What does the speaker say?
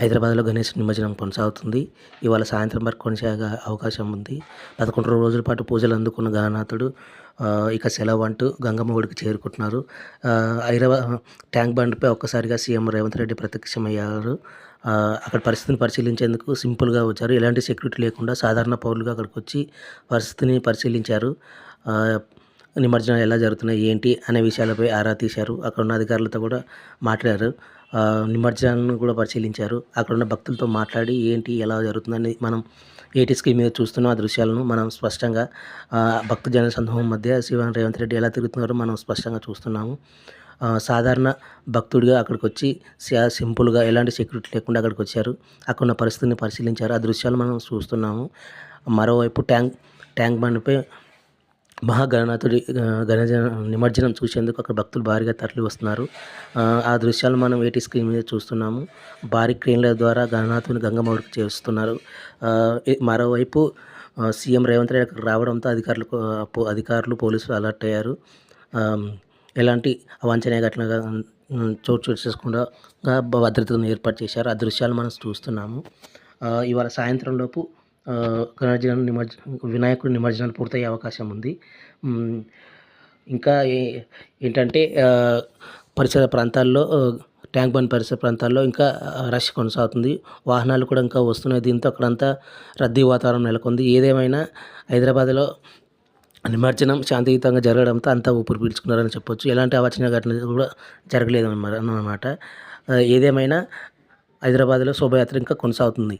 హైదరాబాద్లో గణేష్ నిమజ్జనం కొనసాగుతుంది. ఇవాళ సాయంత్రం వరకు కొనసాగే అవకాశం ఉంది. పదకొండు రోజుల పాటు పూజలు అందుకున్న గణనాథుడు ఇక సెలవు అంటూ గంగమ్మ గుడికి చేరుకుంటున్నారు. హైదరాబాద్ ట్యాంక్ బండ్పై ఒక్కసారిగా సీఎం రేవంత్ రెడ్డి ప్రత్యక్షమయ్యారు. అక్కడ పరిస్థితిని పరిశీలించేందుకు సింపుల్గా వచ్చారు. ఎలాంటి సెక్యూరిటీ లేకుండా సాధారణ పౌరులుగా అక్కడికి వచ్చి పరిస్థితిని పరిశీలించారు. నిమజ్జనాలు ఎలా జరుగుతున్నాయి ఏంటి అనే విషయాలపై ఆరా తీశారు. అక్కడ ఉన్న అధికారులతో కూడా మాట్లాడారు. నిమజ్జనాలను నిమజ్జనాన్ని కూడా పరిశీలించారు. అక్కడ ఉన్న భక్తులతో మాట్లాడి ఏంటి ఎలా జరుగుతుందని మనం ఏటీ స్క్రీన్ మీద చూస్తున్న ఆ దృశ్యాలను మనం స్పష్టంగా భక్తజన సందర్భం మధ్య శివన్ రేవంత్ రెడ్డి ఎలా తిరుగుతున్నారో మనం స్పష్టంగా చూస్తున్నాము. సాధారణ భక్తుడిగా అక్కడికి వచ్చి సింపుల్గా ఎలాంటి సెక్యూరిటీ లేకుండా అక్కడికి వచ్చారు. అక్కడ ఉన్న పరిస్థితిని పరిశీలించారు. ఆ దృశ్యాలు మనం చూస్తున్నాము. మరోవైపు ట్యాంక్ ట్యాంక్ బండ్పై మహాగణనాథుడి ఆ, గణజ నిమజ్జనం చూసేందుకు అక్కడ భక్తులు భారీగా తరలి వస్తున్నారు. ఆ, దృశ్యాలు మనం ఏటీ స్క్రీన్ మీద చూస్తున్నాము. భారీ క్రేన్ల ద్వారా గణనాథుని గంగమ్మడికి చేస్తున్నారు. మరోవైపు సీఎం రేవంత్ రెడ్డి రావడంతో అధికారులకు అధికారులు పోలీసులు అలర్ట్ అయ్యారు. ఎలాంటి అవాంఛనీయ ఘటనగా చోటు చోటు చేసుకుండా భద్రతను ఏర్పాటు చేశారు. ఆ దృశ్యాలు మనం చూస్తున్నాము. ఇవాళ సాయంత్రం లోపు ఆ, నిమజ్జ వినాయకుడి నిమజ్జనాలు పూర్తయ్యే అవకాశం ఉంది. ఇంకా ఏంటంటే పరిసర ప్రాంతాల్లో ట్యాంక్ బండ్ పరిసర ప్రాంతాల్లో ఇంకా రష్ కొనసాగుతుంది. వాహనాలు కూడా ఇంకా వస్తున్నాయి. దీంతో అక్కడంతా రద్దీ వాతావరణం నెలకొంది. ఏదేమైనా హైదరాబాద్లో నిమజ్జనం శాంతియుతంగా జరగడంతో అంతా ఊపిరి పీల్చుకున్నారని చెప్పొచ్చు. ఎలాంటి అవాచన ఘటన కూడా జరగలేదు అన్నమాట అన్నమాట ఏదేమైనా హైదరాబాద్లో శోభయాత్ర ఇంకా కొనసాగుతుంది.